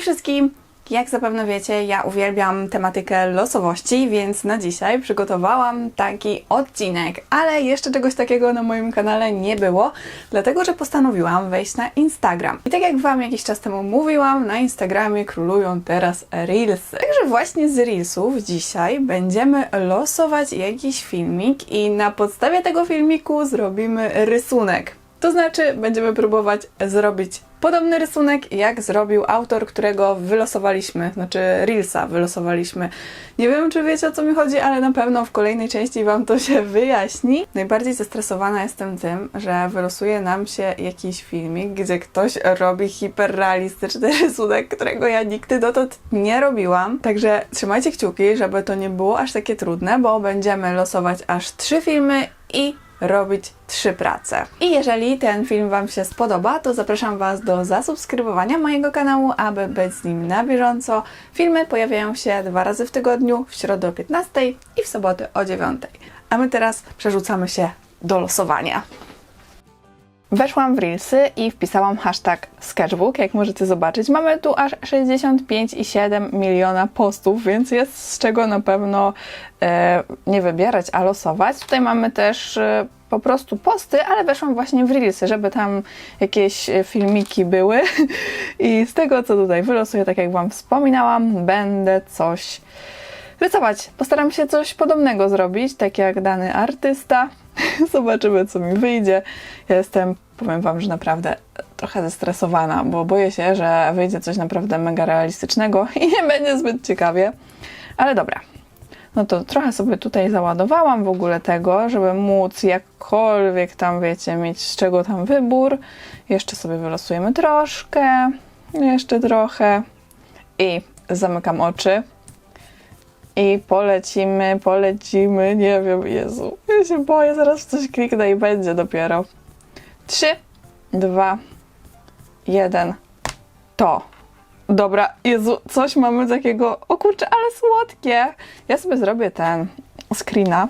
Hej wszystkim! Jak zapewne wiecie, ja uwielbiam tematykę losowości, więc na dzisiaj przygotowałam taki odcinek, ale jeszcze czegoś takiego na moim kanale nie było, dlatego że postanowiłam wejść na Instagram. I tak jak Wam jakiś czas temu mówiłam, na Instagramie królują teraz Reelsy. Także właśnie z Reelsów dzisiaj będziemy losować jakiś filmik i na podstawie tego filmiku zrobimy rysunek. To znaczy, będziemy próbować zrobić podobny rysunek, jak zrobił autor, którego wylosowaliśmy, znaczy Reelsa wylosowaliśmy. Nie wiem, czy wiecie o co mi chodzi, ale na pewno w kolejnej części Wam to się wyjaśni. Najbardziej zestresowana jestem tym, że wylosuje nam się jakiś filmik, gdzie ktoś robi hiperrealistyczny rysunek, którego ja nigdy dotąd nie robiłam. Także trzymajcie kciuki, żeby to nie było aż takie trudne, bo będziemy losować aż trzy filmy i robić trzy prace. I jeżeli ten film Wam się spodoba, to zapraszam Was do zasubskrybowania mojego kanału, aby być z nim na bieżąco. Filmy pojawiają się dwa razy w tygodniu, w środę o 15 i w sobotę o 9. A my teraz przerzucamy się do losowania. Weszłam w Reelsy i wpisałam hashtag sketchbook, jak możecie zobaczyć. Mamy tu aż 65,7 miliona postów, więc jest z czego na pewno e, nie wybierać, a losować. Tutaj mamy też e, po prostu posty, ale weszłam właśnie w Reelsy, żeby tam jakieś e, filmiki były. I z tego, co tutaj wylosuję, tak jak Wam wspominałam, będę coś rysować. Postaram się coś podobnego zrobić, tak jak dany artysta. Zobaczymy, co mi wyjdzie. Ja jestem, powiem Wam, że naprawdę trochę zestresowana, bo boję się, że wyjdzie coś naprawdę mega realistycznego i nie będzie zbyt ciekawie. Ale dobra. No to trochę sobie tutaj załadowałam w ogóle tego, żeby móc jakkolwiek tam, wiecie, mieć z czego tam wybór. Jeszcze sobie wylosujemy troszkę, jeszcze trochę i zamykam oczy. I polecimy, polecimy, nie wiem, Jezu, ja się boję, zaraz coś kliknę i będzie dopiero. Trzy, dwa, jeden, to. Dobra, Jezu, coś mamy takiego, o kurczę, ale słodkie. Ja sobie zrobię ten screena.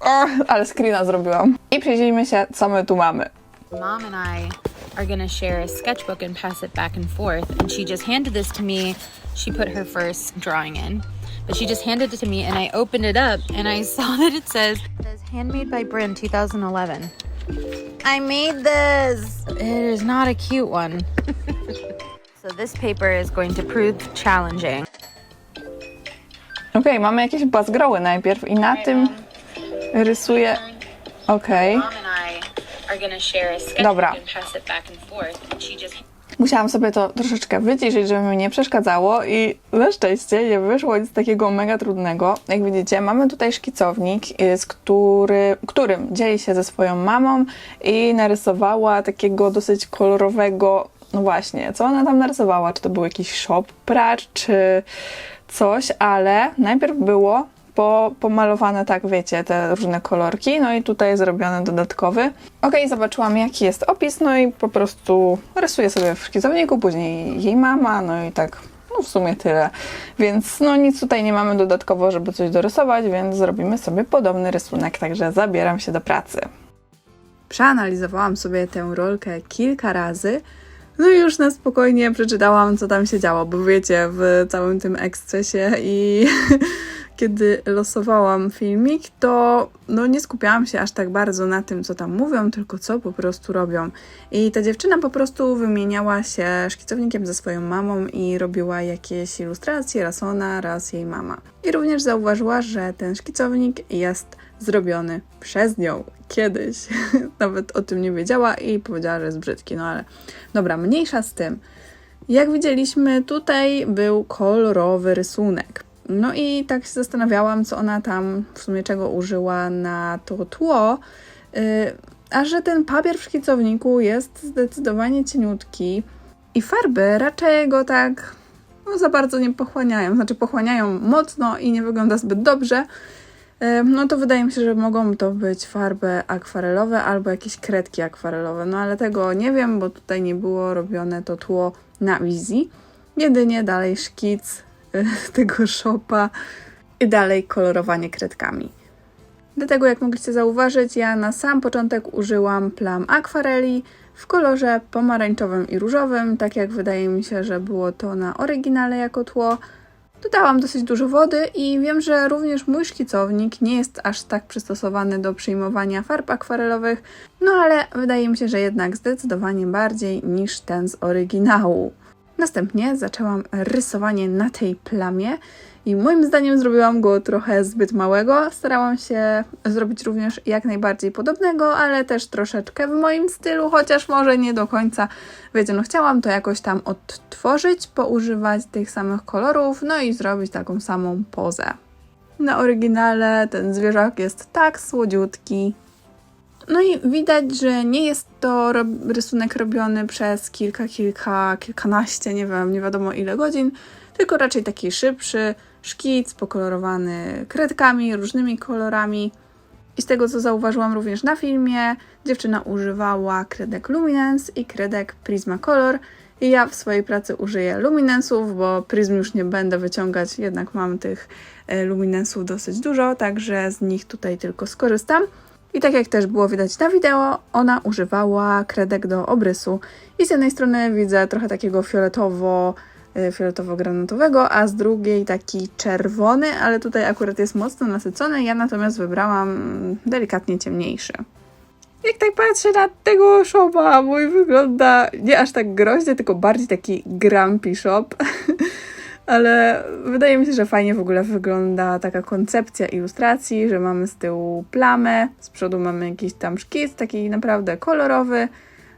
O, ale screena zrobiłam. I przyjrzyjmy się, co my tu mamy. Mom and I are gonna share a sketchbook and pass it back and forth. And she just handed this to me. She put her first drawing in, but she just handed it to me, and I opened it up and I saw that it says, it says handmade by Bryn 2011. I made this. It is not a cute one. so this paper is going to prove challenging. Okej, mamy jakieś bazgroły najpierw i na tym rysuję... Okej. Mom and I are gonna share a sketchbook Dobra. Musiałam sobie to troszeczkę wyciszyć, żeby mi nie przeszkadzało i na szczęście nie wyszło nic takiego mega trudnego. Jak widzicie, mamy tutaj szkicownik, y, z który, którym dzieli się ze swoją mamą i narysowała takiego dosyć kolorowego, no właśnie, co ona tam narysowała? Czy to był jakiś shop pracz, czy coś, ale najpierw było po, pomalowane, tak wiecie, te różne kolorki, no i tutaj zrobiony dodatkowy. Ok, zobaczyłam jaki jest opis, no i po prostu rysuję sobie w szkicowniku, później jej mama, no i tak, no w sumie tyle. Więc no nic tutaj nie mamy dodatkowo, żeby coś dorysować, więc zrobimy sobie podobny rysunek, także zabieram się do pracy. Przeanalizowałam sobie tę rolkę kilka razy, no i już na spokojnie przeczytałam, co tam się działo, bo wiecie, w całym tym ekscesie i kiedy losowałam filmik, to no nie skupiałam się aż tak bardzo na tym, co tam mówią, tylko co po prostu robią. I ta dziewczyna po prostu wymieniała się szkicownikiem ze swoją mamą i robiła jakieś ilustracje, raz ona, raz jej mama. I również zauważyła, że ten szkicownik jest zrobiony przez nią kiedyś. Nawet o tym nie wiedziała i powiedziała, że jest brzydki, no ale dobra, mniejsza z tym. Jak widzieliśmy, tutaj był kolorowy rysunek. No i tak się zastanawiałam, co ona tam w sumie czego użyła na to tło. Yy, a że ten papier w szkicowniku jest zdecydowanie cieniutki i farby raczej go tak no, za bardzo nie pochłaniają. Znaczy pochłaniają mocno i nie wygląda zbyt dobrze. Yy, No to wydaje mi się, że mogą to być farby akwarelowe albo jakieś kredki akwarelowe. No ale tego nie wiem, bo tutaj nie było robione to tło na wizji. Jedynie dalej szkic y, tego szopa i dalej kolorowanie kredkami. Dlatego, jak mogliście zauważyć, ja na sam początek użyłam plam akwareli, w kolorze pomarańczowym i różowym, tak jak wydaje mi się, że było to na oryginale jako tło. Dodałam dosyć dużo wody i wiem, że również mój szkicownik nie jest aż tak przystosowany do przyjmowania farb akwarelowych, no ale wydaje mi się, że jednak zdecydowanie bardziej niż ten z oryginału. Następnie zaczęłam rysowanie na tej plamie i moim zdaniem zrobiłam go trochę zbyt małego. Starałam się zrobić również jak najbardziej podobnego, ale też troszeczkę w moim stylu, chociaż może nie do końca. Wiecie, no chciałam to jakoś tam odtworzyć, poużywać tych samych kolorów, no i zrobić taką samą pozę. Na oryginale ten zwierzak jest tak słodziutki, no i widać, że nie jest to rob rysunek robiony przez kilka, kilka, kilkanaście, nie wiem, nie wiadomo ile godzin, tylko raczej taki szybszy szkic, pokolorowany kredkami, różnymi kolorami. I z tego, co zauważyłam również na filmie, dziewczyna używała kredek Luminance i kredek Prismacolor. I ja w swojej pracy użyję Luminensów, bo Prism już nie będę wyciągać, jednak mam tych e, Luminensów dosyć dużo, także z nich tutaj tylko skorzystam. I tak jak też było widać na wideo, ona używała kredek do obrysu. I z jednej strony widzę trochę takiego fioletowo, y, fioletowo-granatowego, a z drugiej taki czerwony, ale tutaj akurat jest mocno nasycony. Ja natomiast wybrałam delikatnie ciemniejszy. Jak tak patrzę na tego shopa, mój wygląda nie aż tak groźnie, tylko bardziej taki grumpy shop. Ale wydaje mi się, że fajnie w ogóle wygląda taka koncepcja ilustracji, że mamy z tyłu plamę, z przodu mamy jakiś tam szkic, taki naprawdę kolorowy.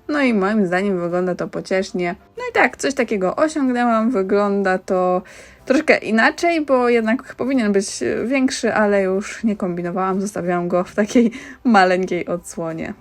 No i moim zdaniem wygląda to pociesznie. No i tak, coś takiego osiągnęłam. Wygląda to troszkę inaczej, bo jednak powinien być większy, ale już nie kombinowałam, zostawiałam go w takiej maleńkiej odsłonie.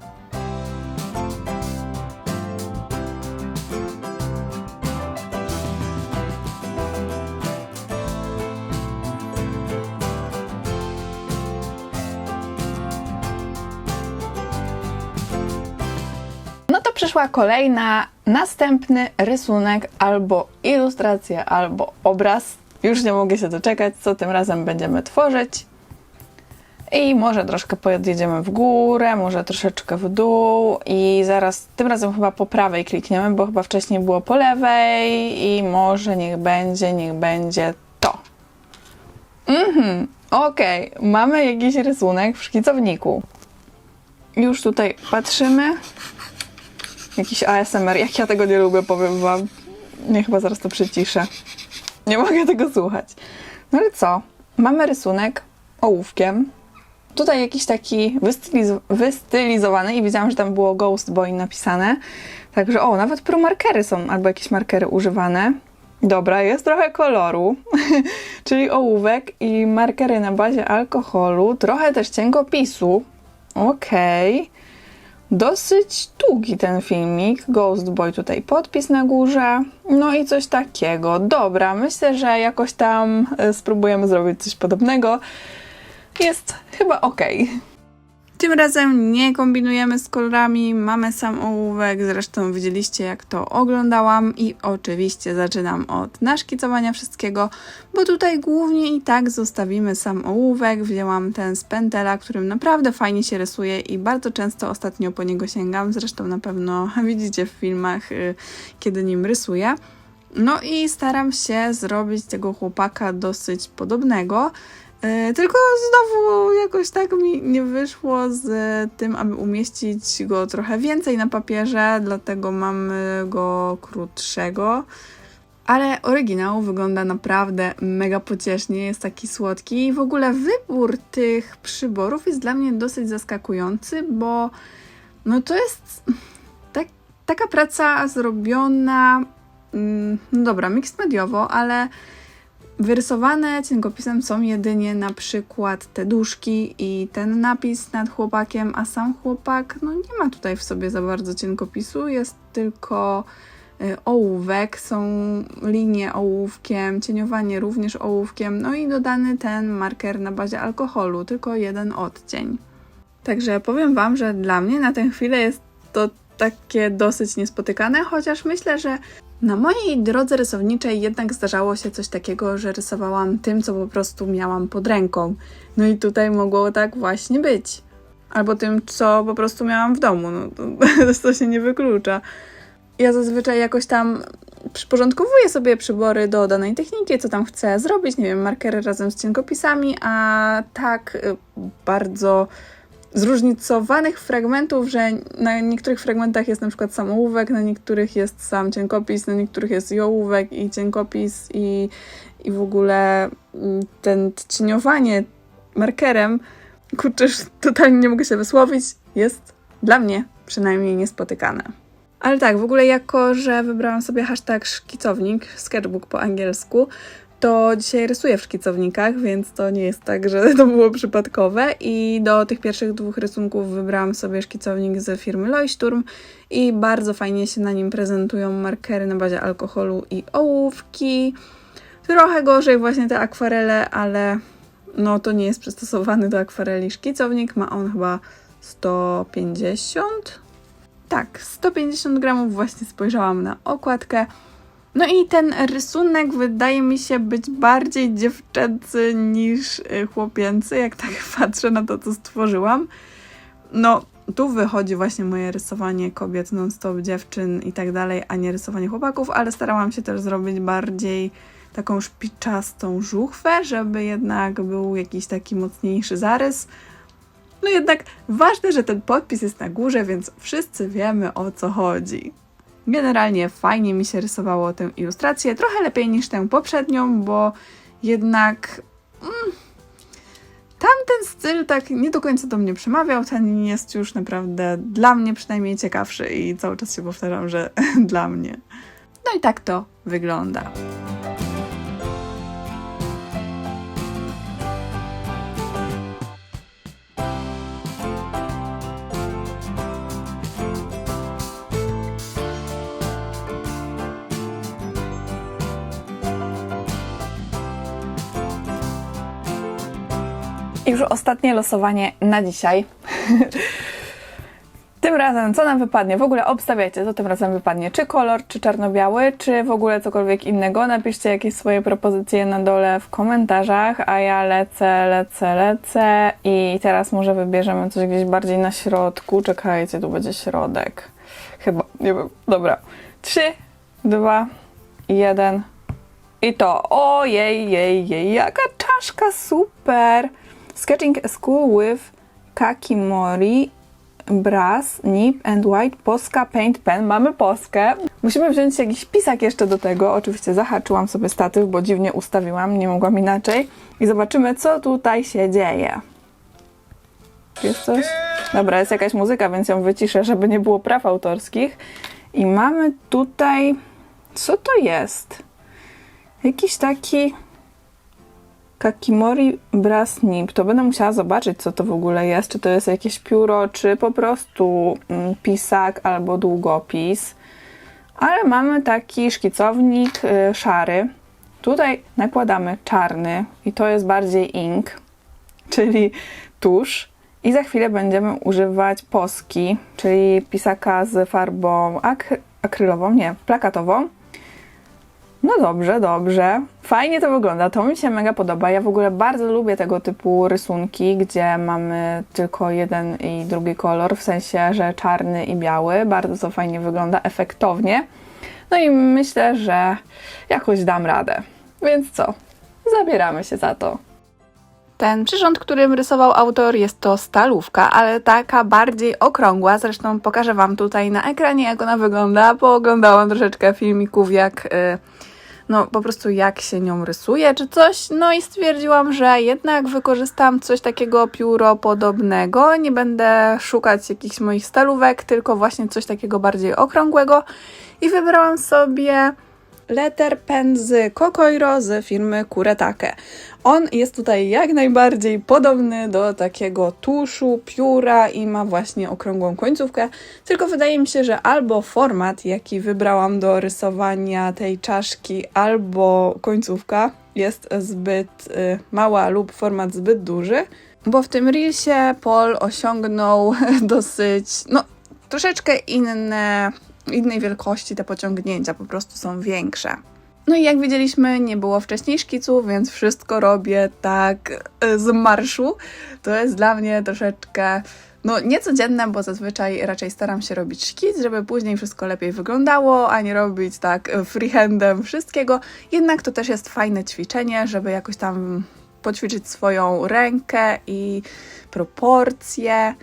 Kolejna, następny rysunek, albo ilustracja, albo obraz. Już nie mogę się doczekać, co tym razem będziemy tworzyć. I może troszkę podjedziemy w górę, może troszeczkę w dół i zaraz, tym razem chyba po prawej klikniemy, bo chyba wcześniej było po lewej i może niech będzie, niech będzie to. Mhm, okej, mamy jakiś rysunek w szkicowniku. Już tutaj patrzymy. Jakiś ASMR, jak ja tego nie lubię, powiem wam. Nie, chyba zaraz to przyciszę. Nie mogę tego słuchać. No ale co? Mamy rysunek ołówkiem. Tutaj jakiś taki wystyliz- wystylizowany i widziałam, że tam było Ghost Boy napisane. Także o, nawet promarkery są, albo jakieś markery używane. Dobra, jest trochę koloru, czyli ołówek i markery na bazie alkoholu, trochę też cienkopisu. Okej. Dosyć długi ten filmik. Ghost Boy tutaj podpis na górze. No i coś takiego. Dobra, myślę, że jakoś tam e, spróbujemy zrobić coś podobnego. Jest chyba ok. Tym razem nie kombinujemy z kolorami, mamy sam ołówek, zresztą widzieliście jak to oglądałam i oczywiście zaczynam od naszkicowania wszystkiego, bo tutaj głównie i tak zostawimy sam ołówek, wzięłam ten z Pentela, którym naprawdę fajnie się rysuje i bardzo często ostatnio po niego sięgam, zresztą na pewno widzicie w filmach, y, kiedy nim rysuję. No i staram się zrobić tego chłopaka dosyć podobnego. E, Tylko znowu jakoś tak mi nie wyszło z tym, aby umieścić go trochę więcej na papierze, dlatego mamy go krótszego. Ale oryginał wygląda naprawdę mega pociesznie, jest taki słodki i w ogóle wybór tych przyborów jest dla mnie dosyć zaskakujący, bo no to jest tak, taka praca zrobiona, mm, no dobra, mixed mediowo, ale Wyrysowane cienkopisem są jedynie na przykład te duszki i ten napis nad chłopakiem, a sam chłopak no nie ma tutaj w sobie za bardzo cienkopisu, jest tylko y, ołówek, są linie ołówkiem, cieniowanie również ołówkiem, no i dodany ten marker na bazie alkoholu, tylko jeden odcień. Także powiem Wam, że dla mnie na tę chwilę jest to takie dosyć niespotykane, chociaż myślę, że na mojej drodze rysowniczej jednak zdarzało się coś takiego, że rysowałam tym, co po prostu miałam pod ręką. No i tutaj mogło tak właśnie być. albo tym, co po prostu miałam w domu. No, to, to się nie wyklucza. Ja zazwyczaj jakoś tam przyporządkowuję sobie przybory do danej techniki, co tam chcę zrobić, nie wiem, markery razem z cienkopisami, a tak y, bardzo zróżnicowanych fragmentów, że na niektórych fragmentach jest na przykład sam ołówek, na niektórych jest sam cienkopis, na niektórych jest i ołówek, i cienkopis, i, i w ogóle mm, ten cieniowanie markerem, kurczę, totalnie nie mogę się wysłowić, jest dla mnie przynajmniej niespotykane. Ale tak, w ogóle jako, że wybrałam sobie hashtag szkicownik, sketchbook po angielsku, to dzisiaj rysuję w szkicownikach, więc to nie jest tak, że to było przypadkowe. I do tych pierwszych dwóch rysunków wybrałam sobie szkicownik z firmy Leuchtturm i bardzo fajnie się na nim prezentują markery na bazie alkoholu i ołówki. Trochę gorzej właśnie te akwarele, ale no to nie jest przystosowany do akwareli szkicownik. Ma on chyba 150 tak, 150 gramów właśnie spojrzałam na okładkę. No i ten rysunek wydaje mi się być bardziej dziewczęcy niż y, chłopięcy, jak tak patrzę na to, co stworzyłam. No, tu wychodzi właśnie moje rysowanie kobiet, non-stop dziewczyn i tak dalej, a nie rysowanie chłopaków, ale starałam się też zrobić bardziej taką szpiczastą żuchwę, żeby jednak był jakiś taki mocniejszy zarys. No jednak ważne, że ten podpis jest na górze, więc wszyscy wiemy o co chodzi. Generalnie fajnie mi się rysowało tę ilustrację, trochę lepiej niż tę poprzednią, bo jednak mm, tamten styl tak nie do końca do mnie przemawiał, ten jest już naprawdę dla mnie przynajmniej ciekawszy i cały czas się powtarzam, że dla mnie. No i tak to wygląda. I już ostatnie losowanie na dzisiaj. tym razem co nam wypadnie? W ogóle obstawiajcie, co tym razem wypadnie. Czy kolor, czy czarno-biały, czy w ogóle cokolwiek innego. Napiszcie jakieś swoje propozycje na dole w komentarzach, a ja lecę, lecę, lecę i teraz może wybierzemy coś gdzieś bardziej na środku. Czekajcie, tu będzie środek. Chyba, nie wiem. Dobra. Trzy, dwa, jeden. I to, ojej, jej, jej, jaka czaszka, super! Sketching school with Kakimori, brass, nib and white Posca paint pen. Mamy poskę. Musimy wziąć jakiś pisak jeszcze do tego. Oczywiście zahaczyłam sobie statyw, bo dziwnie ustawiłam, nie mogłam inaczej. I zobaczymy, co tutaj się dzieje. Jest coś? Dobra, jest jakaś muzyka, więc ją wyciszę, żeby nie było praw autorskich. I mamy tutaj... Co to jest? Jakiś taki... Kakimori Brass Nib. To będę musiała zobaczyć, co to w ogóle jest. Czy to jest jakieś pióro, czy po prostu mm, pisak albo długopis. Ale mamy taki szkicownik y, szary. Tutaj nakładamy czarny i to jest bardziej ink, czyli tusz. I za chwilę będziemy używać poski, czyli pisaka z farbą ak- akrylową, nie, plakatową. No dobrze, dobrze. Fajnie to wygląda, to mi się mega podoba. Ja w ogóle bardzo lubię tego typu rysunki, gdzie mamy tylko jeden i drugi kolor, w sensie, że czarny i biały. Bardzo to fajnie wygląda, efektownie. No i myślę, że jakoś dam radę. Więc co? Zabieramy się za to. Ten przyrząd, którym rysował autor, jest to stalówka, ale taka bardziej okrągła. Zresztą pokażę Wam tutaj na ekranie, jak ona wygląda. Pooglądałam troszeczkę filmików, jak. y, no po prostu jak się nią rysuje czy coś. No i stwierdziłam, że jednak wykorzystam coś takiego pióro podobnego. Nie będę szukać jakichś moich stalówek, tylko właśnie coś takiego bardziej okrągłego. I wybrałam sobie letter pen z Kokoiro z firmy Kuretake. On jest tutaj jak najbardziej podobny do takiego tuszu, pióra i ma właśnie okrągłą końcówkę, tylko wydaje mi się, że albo format, jaki wybrałam do rysowania tej czaszki, albo końcówka jest zbyt y, mała lub format zbyt duży, bo w tym reelsie Paul osiągnął dosyć, no troszeczkę inne, innej wielkości te pociągnięcia, po prostu są większe. No i jak widzieliśmy, nie było wcześniej szkicu, więc wszystko robię tak y, z marszu. To jest dla mnie troszeczkę no niecodzienne, bo zazwyczaj raczej staram się robić szkic, żeby później wszystko lepiej wyglądało, a nie robić tak e, freehandem wszystkiego. Jednak to też jest fajne ćwiczenie, żeby jakoś tam poćwiczyć swoją rękę i proporcje,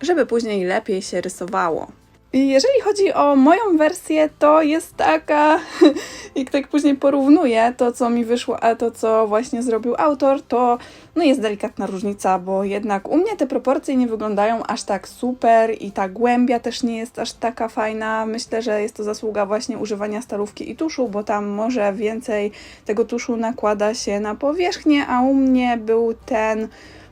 żeby później lepiej się rysowało. Jeżeli chodzi o moją wersję, to jest taka, jak tak później porównuję to, co mi wyszło, a to, co właśnie zrobił autor, to no jest delikatna różnica, bo jednak u mnie te proporcje nie wyglądają aż tak super i ta głębia też nie jest aż taka fajna. Myślę, że jest to zasługa właśnie używania stalówki i tuszu, bo tam może więcej tego tuszu nakłada się na powierzchnię, a u mnie był ten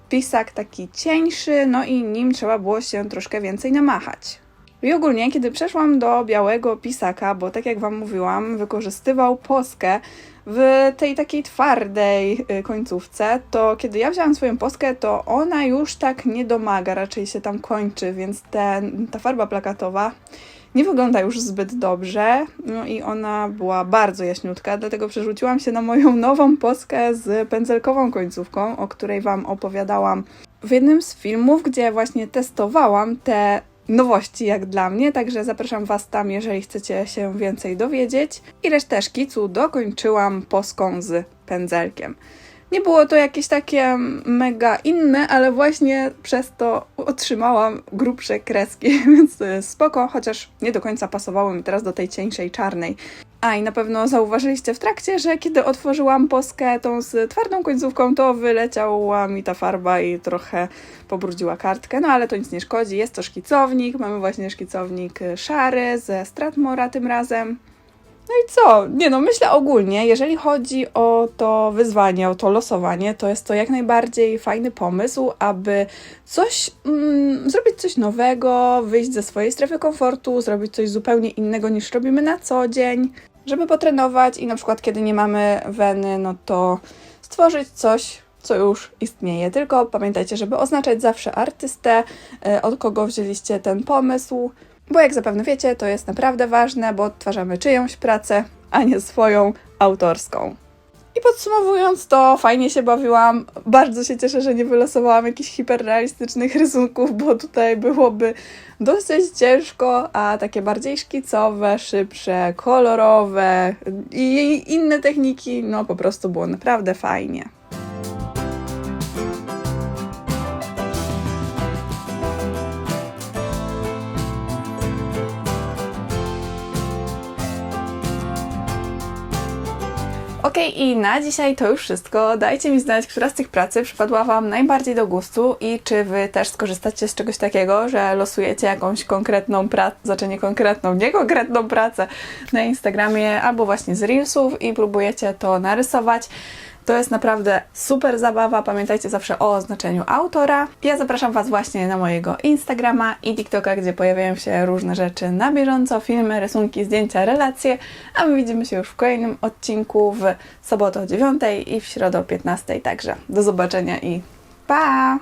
pisak taki cieńszy, no i nim trzeba było się troszkę więcej namachać. I ogólnie, kiedy przeszłam do białego pisaka, bo tak jak Wam mówiłam, wykorzystywał poskę w tej takiej twardej y, końcówce, to kiedy ja wzięłam swoją poskę, to ona już tak nie domaga, raczej się tam kończy, więc ten, ta farba plakatowa nie wygląda już zbyt dobrze. No i ona była bardzo jaśniutka, dlatego przerzuciłam się na moją nową poskę z pędzelkową końcówką, o której Wam opowiadałam w jednym z filmów, gdzie właśnie testowałam te nowości jak dla mnie, także zapraszam Was tam, jeżeli chcecie się więcej dowiedzieć. I resztę szkicu dokończyłam poską z pędzelkiem. Nie było to jakieś takie mega inne, ale właśnie przez to otrzymałam grubsze kreski, więc spoko, chociaż nie do końca pasowały mi teraz do tej cieńszej czarnej. A i na pewno zauważyliście w trakcie, że kiedy otworzyłam poskę tą z twardą końcówką, to wyleciała mi ta farba i trochę pobrudziła kartkę, no ale to nic nie szkodzi. Jest to szkicownik, mamy właśnie szkicownik y, szary ze Stratmora tym razem. No i co? Nie no, myślę ogólnie, jeżeli chodzi o to wyzwanie, o to losowanie, to jest to jak najbardziej fajny pomysł, aby coś, mm, zrobić coś nowego, wyjść ze swojej strefy komfortu, zrobić coś zupełnie innego niż robimy na co dzień, żeby potrenować i na przykład kiedy nie mamy weny, no to stworzyć coś, co już istnieje. Tylko pamiętajcie, żeby oznaczać zawsze artystę, y, od kogo wzięliście ten pomysł, bo jak zapewne wiecie, to jest naprawdę ważne, bo odtwarzamy czyjąś pracę, a nie swoją autorską. I podsumowując to, fajnie się bawiłam. Bardzo się cieszę, że nie wylosowałam jakichś hiperrealistycznych rysunków, bo tutaj byłoby dosyć ciężko, a takie bardziej szkicowe, szybsze, kolorowe i inne techniki, no po prostu było naprawdę fajnie. Okej, i na dzisiaj to już wszystko. Dajcie mi znać, która z tych pracy przypadła Wam najbardziej do gustu i czy Wy też skorzystacie z czegoś takiego, że losujecie jakąś konkretną pracę, znaczy nie konkretną, nie konkretną pracę na Instagramie albo właśnie z Reelsów i próbujecie to narysować. To jest naprawdę super zabawa. Pamiętajcie zawsze o oznaczeniu autora. Ja zapraszam Was właśnie na mojego Instagrama i TikToka, gdzie pojawiają się różne rzeczy na bieżąco, filmy, rysunki, zdjęcia, relacje. A my widzimy się już w kolejnym odcinku w sobotę o 9 i w środę o 15. Także do zobaczenia i pa!